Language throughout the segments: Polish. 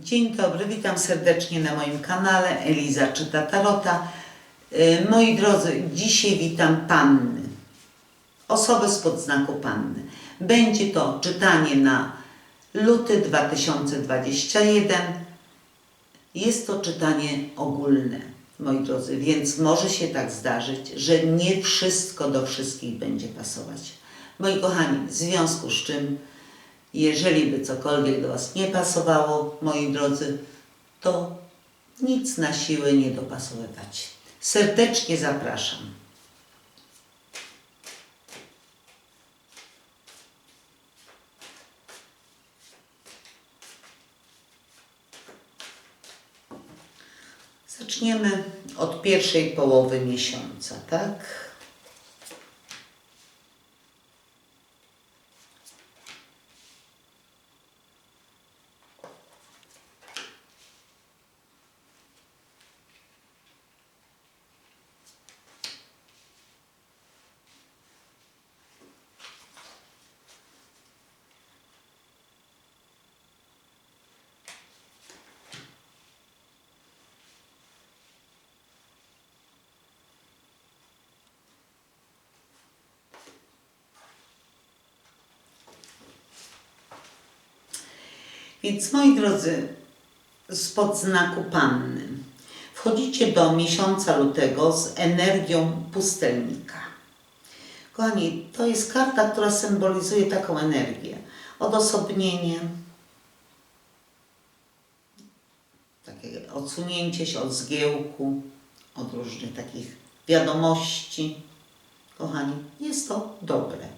Dzień dobry, witam serdecznie na moim kanale Eliza czyta Tarota. Y, Moi drodzy, dzisiaj witam panny, osoby spod znaku panny. Będzie to czytanie na luty 2021. Jest to czytanie ogólne, moi drodzy, więc może się tak zdarzyć, że nie wszystko do wszystkich będzie pasować. Moi kochani, w związku z czym jeżeli by cokolwiek do Was nie pasowało, moi drodzy, to nic na siłę nie dopasowywać. Serdecznie zapraszam. Zaczniemy od pierwszej połowy miesiąca, tak? Więc moi drodzy, spod znaku Panny, wchodzicie do miesiąca lutego z energią pustelnika. Kochani, to jest karta, która symbolizuje taką energię. Odosobnienie, takie odsunięcie się od zgiełku, od różnych takich wiadomości. Kochani, jest to dobre.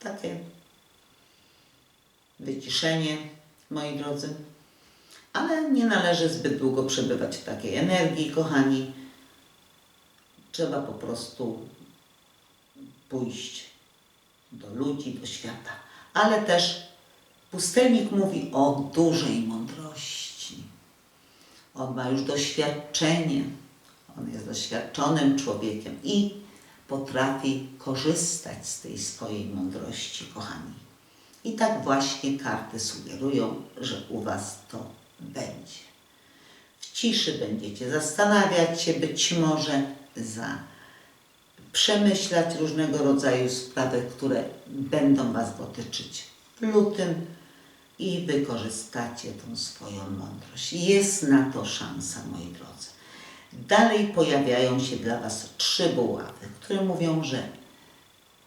Takie wyciszenie, moi drodzy. Ale nie należy zbyt długo przebywać w takiej energii, kochani. Trzeba po prostu pójść do ludzi, do świata. Ale też pustelnik mówi o dużej mądrości. On ma już doświadczenie. On jest doświadczonym człowiekiem i potrafi korzystać z tej swojej mądrości, kochani. I tak właśnie karty sugerują, że u Was to będzie. W ciszy będziecie zastanawiać się, być może za przemyślać różnego rodzaju sprawy, które będą Was dotyczyć w lutym i wykorzystacie tą swoją mądrość. Jest na to szansa, moi drodzy. Dalej pojawiają się dla Was trzy buławy, które mówią, że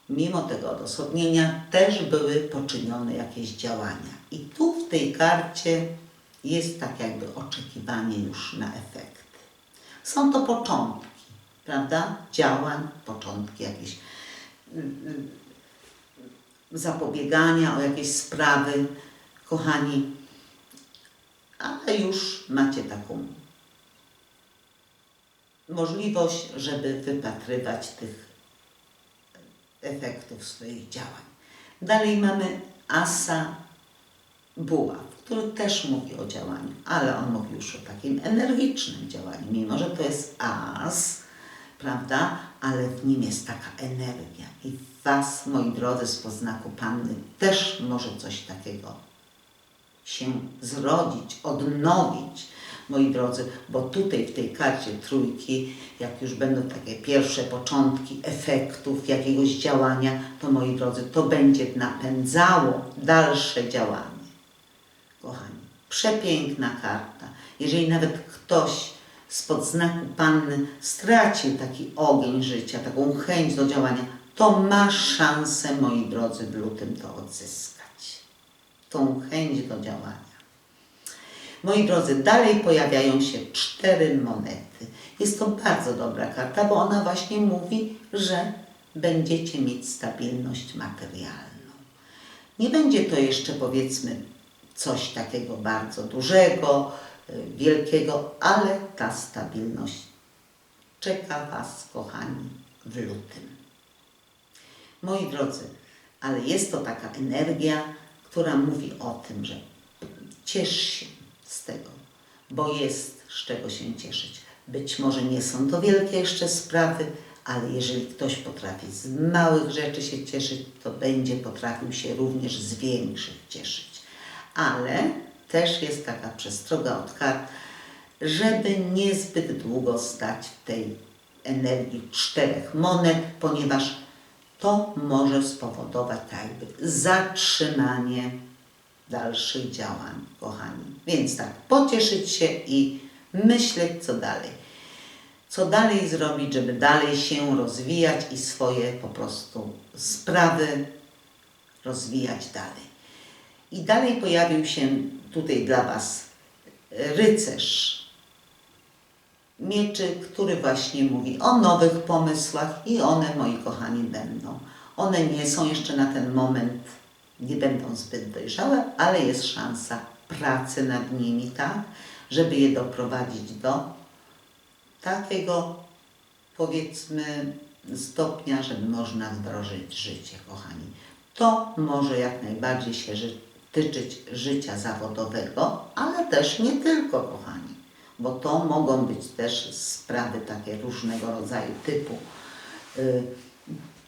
mimo tego odosobnienia też były poczynione jakieś działania. I tu w tej karcie jest tak jakby oczekiwanie już na efekt. Są to początki, prawda? Działań, początki jakieś y, y, zapobiegania o jakieś sprawy, kochani, ale już macie taką możliwość, żeby wypatrywać tych efektów swoich działań. Dalej mamy asa buław, który też mówi o działaniu, ale on mówi już o takim energicznym działaniu, mimo że to jest as, prawda, ale w nim jest taka energia. I w Was, moi drodzy, z poznaku Panny też może coś takiego się zrodzić, odnowić, moi drodzy, bo tutaj w tej karcie trójki, jak już będą takie pierwsze początki efektów jakiegoś działania, to moi drodzy, to będzie napędzało dalsze działanie. Kochani, przepiękna karta. Jeżeli nawet ktoś spod znaku Panny stracił taki ogień życia, taką chęć do działania, to ma szansę, moi drodzy, w lutym to odzyskać. Tą chęć do działania. Moi drodzy, dalej pojawiają się cztery monety. Jest to bardzo dobra karta, bo ona właśnie mówi, że będziecie mieć stabilność materialną. Nie będzie to jeszcze powiedzmy coś takiego bardzo dużego, y, wielkiego, ale ta stabilność czeka Was, kochani, w lutym. Moi drodzy, ale jest to taka energia, która mówi o tym, że ciesz się z tego, bo jest z czego się cieszyć. Być może nie są to wielkie jeszcze sprawy, ale jeżeli ktoś potrafi z małych rzeczy się cieszyć, to będzie potrafił się również z większych cieszyć. Ale też jest taka przestroga od kart, żeby niezbyt długo stać w tej energii czterech monet, ponieważ to może spowodować jakby zatrzymanie dalszych działań, kochani. Więc tak, pocieszyć się i myśleć, co dalej. Co dalej zrobić, żeby dalej się rozwijać i swoje po prostu sprawy rozwijać dalej. I dalej pojawił się tutaj dla Was rycerz mieczy, który właśnie mówi o nowych pomysłach i one, moi kochani, będą. One nie są jeszcze na ten moment, nie będą zbyt dojrzałe, ale jest szansa pracy nad nimi, tak, żeby je doprowadzić do takiego, powiedzmy, stopnia, żeby można wdrożyć życie, kochani. To może jak najbardziej się tyczyć życia zawodowego, ale też nie tylko, kochani, bo to mogą być też sprawy takie różnego rodzaju typu y,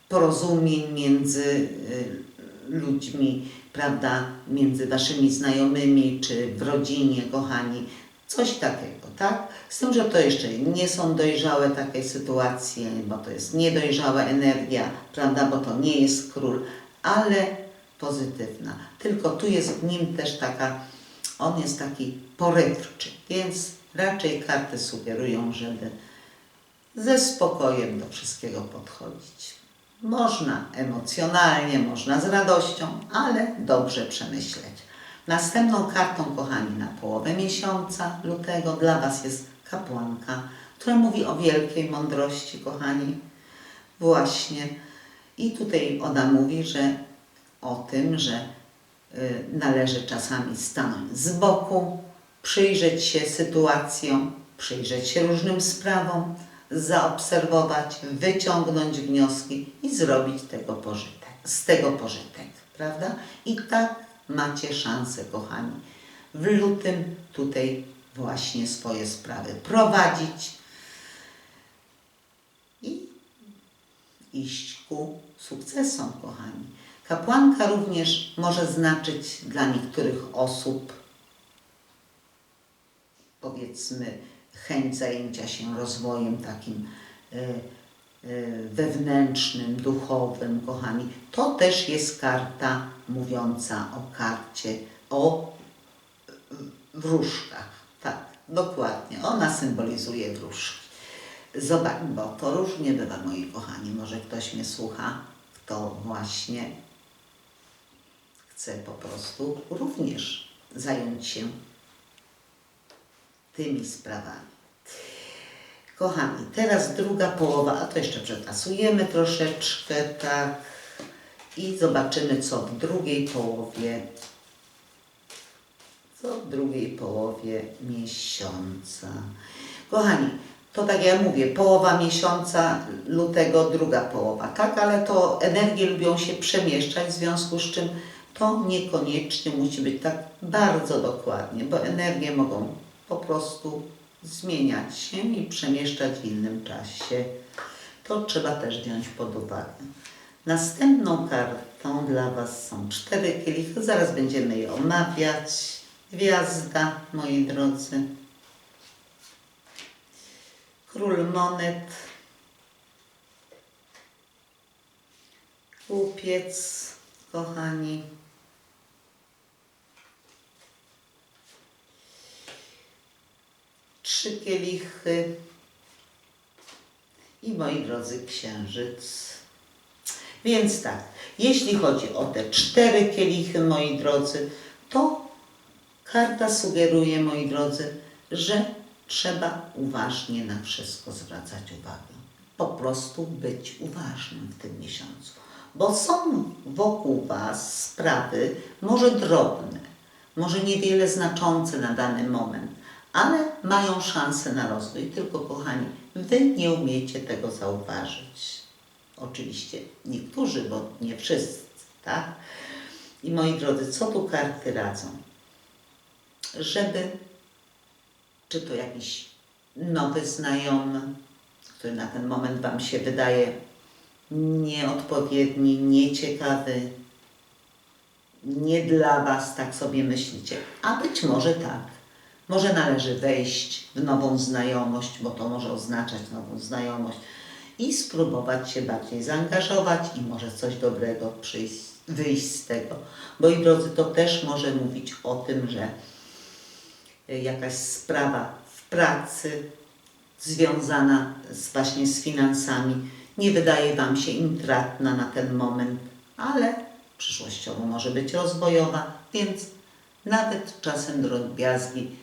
porozumień między y, ludźmi, prawda, między waszymi znajomymi czy w rodzinie, kochani, coś takiego, tak? Z tym, że to jeszcze nie są dojrzałe takie sytuacje, bo to jest niedojrzała energia, prawda, bo to nie jest król, ale pozytywna. Tylko tu jest w nim też taka, on jest taki porywczy, więc raczej karty sugerują, żeby ze spokojem do wszystkiego podchodzić. Można emocjonalnie, można z radością, ale dobrze przemyśleć. Następną kartą, kochani, na połowę miesiąca lutego dla Was jest kapłanka, która mówi o wielkiej mądrości, kochani. Właśnie. I tutaj ona mówi, że o tym, że y, należy czasami stanąć z boku, przyjrzeć się sytuacjom, przyjrzeć się różnym sprawom, zaobserwować, wyciągnąć wnioski i zrobić tego pożytek, z tego pożytek, prawda? I tak macie szansę, kochani, w lutym tutaj właśnie swoje sprawy prowadzić i iść ku sukcesom, kochani. Kapłanka również może znaczyć dla niektórych osób, powiedzmy, chęć zajęcia się rozwojem takim e, e, wewnętrznym, duchowym, kochani. To też jest karta mówiąca o karcie, o e, wróżkach. Tak, dokładnie. Ona symbolizuje wróżki. Zobacz, bo to różnie bywa, moi kochani. Może ktoś mnie słucha, kto właśnie chce po prostu również zająć się tymi sprawami. Kochani, teraz druga połowa, a to jeszcze przetasujemy troszeczkę, tak, i zobaczymy, co w drugiej połowie, co w drugiej połowie miesiąca. Kochani, to tak jak mówię, połowa miesiąca lutego, druga połowa, tak, ale to energie lubią się przemieszczać, w związku z czym to niekoniecznie musi być tak bardzo dokładnie, bo energie mogą po prostu zmieniać się i przemieszczać w innym czasie. To trzeba też wziąć pod uwagę. Następną kartą dla Was są cztery kielichy. Zaraz będziemy je omawiać. Gwiazda, moi drodzy. Król monet. Kupiec, kochani. Trzy kielichy i moi drodzy księżyc. Więc tak, jeśli chodzi o te cztery kielichy, moi drodzy, to karta sugeruje, moi drodzy, że trzeba uważnie na wszystko zwracać uwagę. Po prostu być uważnym w tym miesiącu. Bo są wokół Was sprawy, może drobne, może niewiele znaczące na dany moment, ale mają szansę na rozwój. Tylko, kochani, Wy nie umiecie tego zauważyć. Oczywiście niektórzy, bo nie wszyscy, tak? I moi drodzy, co tu karty radzą? Żeby, czy to jakiś nowy znajomy, który na ten moment Wam się wydaje nieodpowiedni, nieciekawy, nie dla Was, tak sobie myślicie. A być może tak. Może należy wejść w nową znajomość, bo to może oznaczać nową znajomość i spróbować się bardziej zaangażować i może coś dobrego przyjść, wyjść z tego. Moi drodzy, to też może mówić o tym, że y, jakaś sprawa w pracy związana z, właśnie z finansami nie wydaje Wam się intratna na ten moment, ale przyszłościowo może być rozwojowa, więc nawet czasem drobiazgi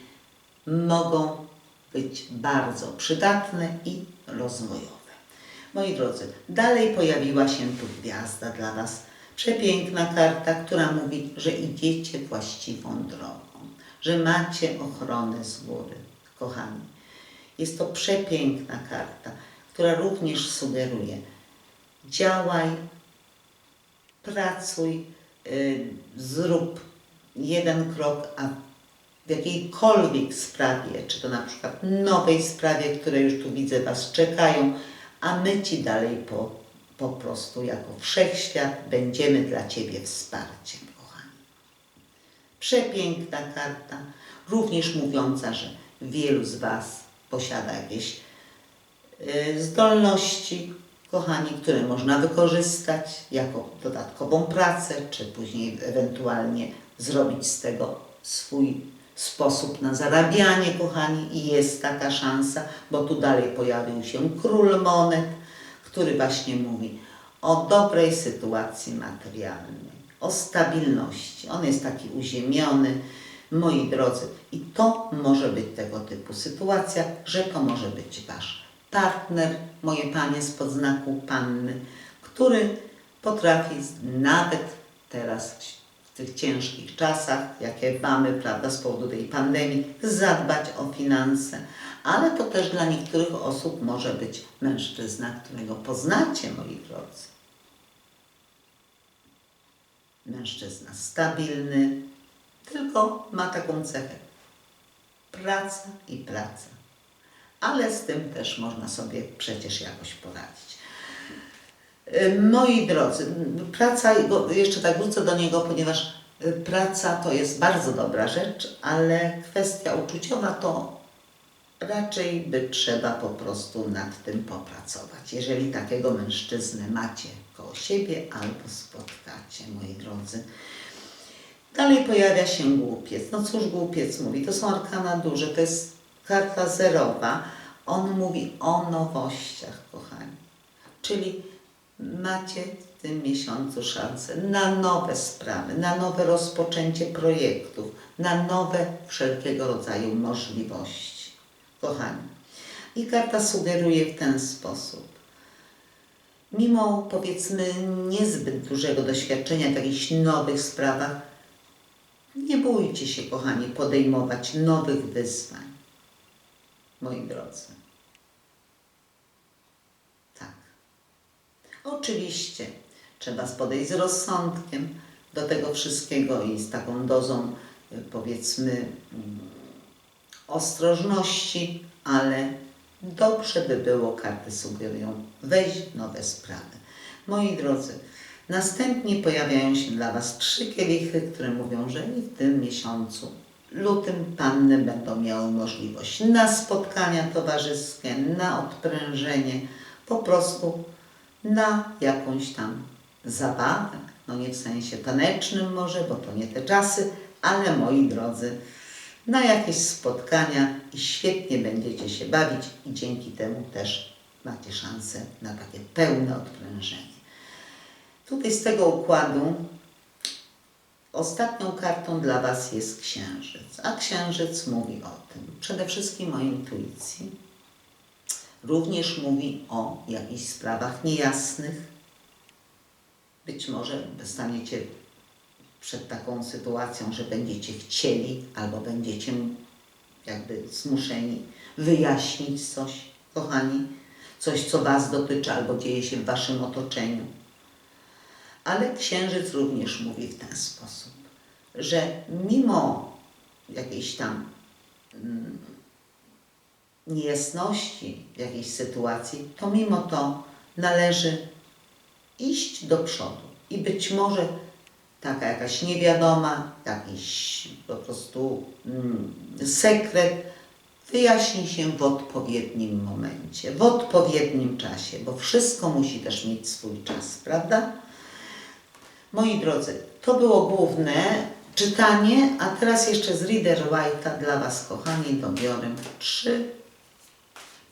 mogą być bardzo przydatne i rozwojowe. Moi drodzy, dalej pojawiła się tu gwiazda dla Was. Przepiękna karta, która mówi, że idziecie właściwą drogą, że macie ochronę z góry, kochani. Jest to przepiękna karta, która również sugeruje: działaj, pracuj, y, zrób jeden krok, a w jakiejkolwiek sprawie, czy to na przykład nowej sprawie, które już tu widzę Was czekają, a my Ci dalej po, po prostu jako wszechświat będziemy dla Ciebie wsparciem, kochani. Przepiękna karta, również mówiąca, że wielu z Was posiada jakieś y, zdolności, kochani, które można wykorzystać jako dodatkową pracę, czy później ewentualnie zrobić z tego swój sposób na zarabianie, kochani, i jest taka szansa, bo tu dalej pojawił się król monet, który właśnie mówi o dobrej sytuacji materialnej, o stabilności. On jest taki uziemiony, moi drodzy, i to może być tego typu sytuacja, że to może być wasz partner, moje panie z podznaku panny, który potrafi nawet teraz tych ciężkich czasach, jakie mamy, prawda, z powodu tej pandemii, zadbać o finanse. Ale to też dla niektórych osób może być mężczyzna, którego poznacie, moi drodzy. Mężczyzna stabilny, tylko ma taką cechę. Praca i praca. Ale z tym też można sobie przecież jakoś poradzić. Y, Moi drodzy, praca, jeszcze tak wrócę do niego, ponieważ y, praca to jest bardzo dobra rzecz, ale kwestia uczuciowa to raczej by trzeba po prostu nad tym popracować. Jeżeli takiego mężczyznę macie koło siebie albo spotkacie, moi drodzy. Dalej pojawia się głupiec. No cóż głupiec mówi? To są arkana duże, to jest karta zerowa. On mówi o nowościach, kochani. Czyli macie w tym miesiącu szansę na nowe sprawy, na nowe rozpoczęcie projektów, na nowe wszelkiego rodzaju możliwości. Kochani. I karta sugeruje w ten sposób. Mimo powiedzmy niezbyt dużego doświadczenia w jakichś nowych sprawach, nie bójcie się, kochani, podejmować nowych wyzwań. Moi drodzy. Tak. Oczywiście trzeba podejść z rozsądkiem do tego wszystkiego i z taką dozą, y, powiedzmy, mm, ostrożności, ale dobrze by było, karty sugerują, wejść w nowe sprawy. Moi drodzy, następnie pojawiają się dla Was trzy kielichy, które mówią, że i w tym miesiącu, lutym, panny będą miały możliwość na spotkania towarzyskie, na odprężenie, po prostu na jakąś tam zabawę. No nie w sensie tanecznym może, bo to nie te czasy, ale moi drodzy, na jakieś spotkania i świetnie będziecie się bawić i dzięki temu też macie szansę na takie pełne odprężenie. Tutaj z tego układu ostatnią kartą dla Was jest księżyc, a księżyc mówi o tym przede wszystkim o intuicji, również mówi o jakichś sprawach niejasnych. Być może staniecie przed taką sytuacją, że będziecie chcieli albo będziecie jakby zmuszeni wyjaśnić coś, kochani, coś, co Was dotyczy albo dzieje się w Waszym otoczeniu. Ale Księżyc również mówi w ten sposób, że mimo jakiejś tam mm, niejasności jakiejś sytuacji, to mimo to należy iść do przodu i być może taka jakaś niewiadoma, jakiś po prostu mm, sekret, wyjaśni się w odpowiednim momencie, w odpowiednim czasie, bo wszystko musi też mieć swój czas, prawda? Moi drodzy, to było główne czytanie, a teraz jeszcze z Reader White'a dla Was, kochani, dobiorę trzy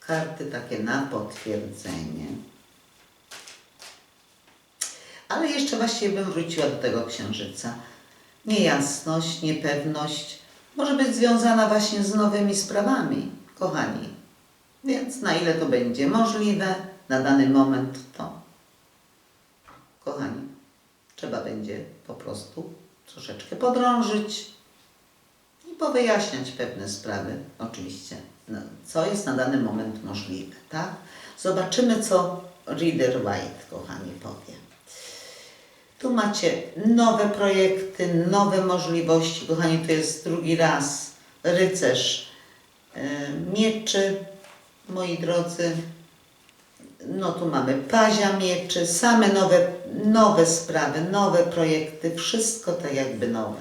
karty takie na potwierdzenie. Ale jeszcze właściwie bym wróciła do tego księżyca. Niejasność, niepewność może być związana właśnie z nowymi sprawami, kochani. Więc na ile to będzie możliwe na dany moment, to kochani, trzeba będzie po prostu troszeczkę podrążyć i powyjaśniać pewne sprawy, oczywiście, co jest na dany moment możliwe, tak? Zobaczymy, co Reader White, kochani, powie. Tu macie nowe projekty, nowe możliwości. Kochani, to jest drugi raz rycerz e, mieczy, moi drodzy. No tu mamy pazia mieczy, same nowe, nowe sprawy, nowe projekty, wszystko tak jakby nowe.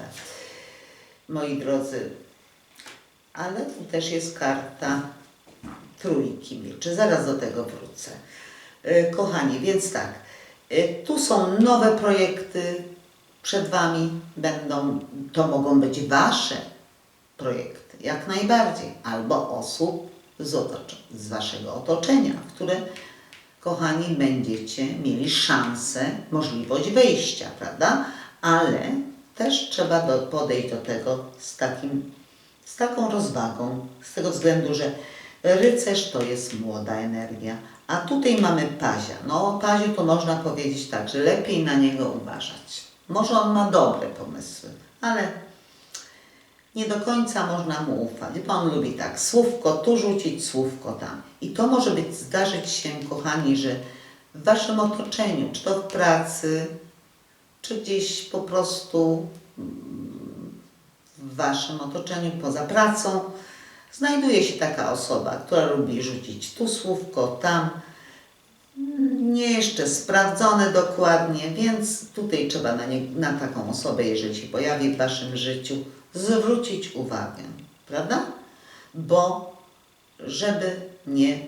Moi drodzy, ale tu też jest karta trójki mieczy. Zaraz do tego wrócę. E, Kochani, więc tak, e, tu są nowe projekty przed Wami, będą, to mogą być Wasze projekty, jak najbardziej, albo osób z, z Waszego otoczenia, w które, kochani, będziecie mieli szansę, możliwość wejścia, prawda? Ale też trzeba do, podejść do tego z takim z taką rozwagą, z tego względu, że rycerz to jest młoda energia, a tutaj mamy pazia. No o paziu to można powiedzieć tak, że lepiej na niego uważać. Może on ma dobre pomysły, ale nie do końca można mu ufać, bo on lubi tak, słówko tu rzucić, słówko tam. I to może być, zdarzyć się, kochani, że w Waszym otoczeniu, czy to w pracy, czy gdzieś po prostu w Waszym otoczeniu, poza pracą, znajduje się taka osoba, która lubi rzucić tu słówko, tam, nie jeszcze sprawdzone dokładnie, więc tutaj trzeba na, nie, na taką osobę, jeżeli się pojawi w Waszym życiu, zwrócić uwagę, prawda? Bo żeby nie,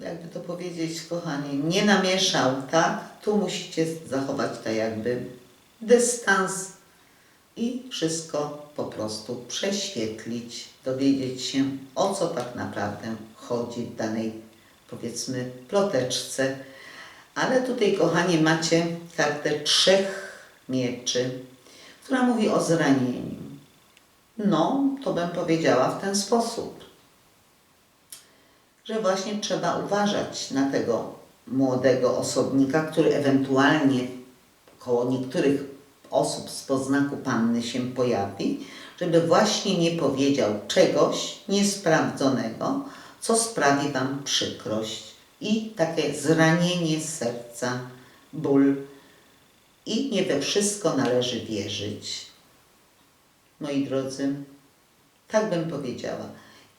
jakby to powiedzieć, kochani, nie namieszał, tak? Tu musicie zachować tak jakby dystans, i wszystko po prostu prześwietlić, dowiedzieć się, o co tak naprawdę chodzi w danej, powiedzmy, ploteczce. Ale tutaj, kochani, macie kartę trzech mieczy, która mówi o zranieniu. No, to bym powiedziała w ten sposób, że właśnie trzeba uważać na tego młodego osobnika, który ewentualnie koło niektórych osób z poznaku panny się pojawi, żeby właśnie nie powiedział czegoś niesprawdzonego, co sprawi Wam przykrość i takie zranienie serca, ból. I nie we wszystko należy wierzyć. Moi drodzy, tak bym powiedziała.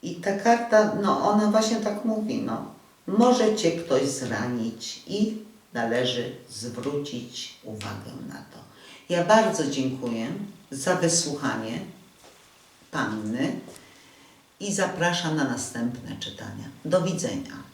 I ta karta, no ona właśnie tak mówi, no. Może Cię ktoś zranić i należy zwrócić uwagę na to. Ja bardzo dziękuję za wysłuchanie Panny i zapraszam na następne czytania. Do widzenia.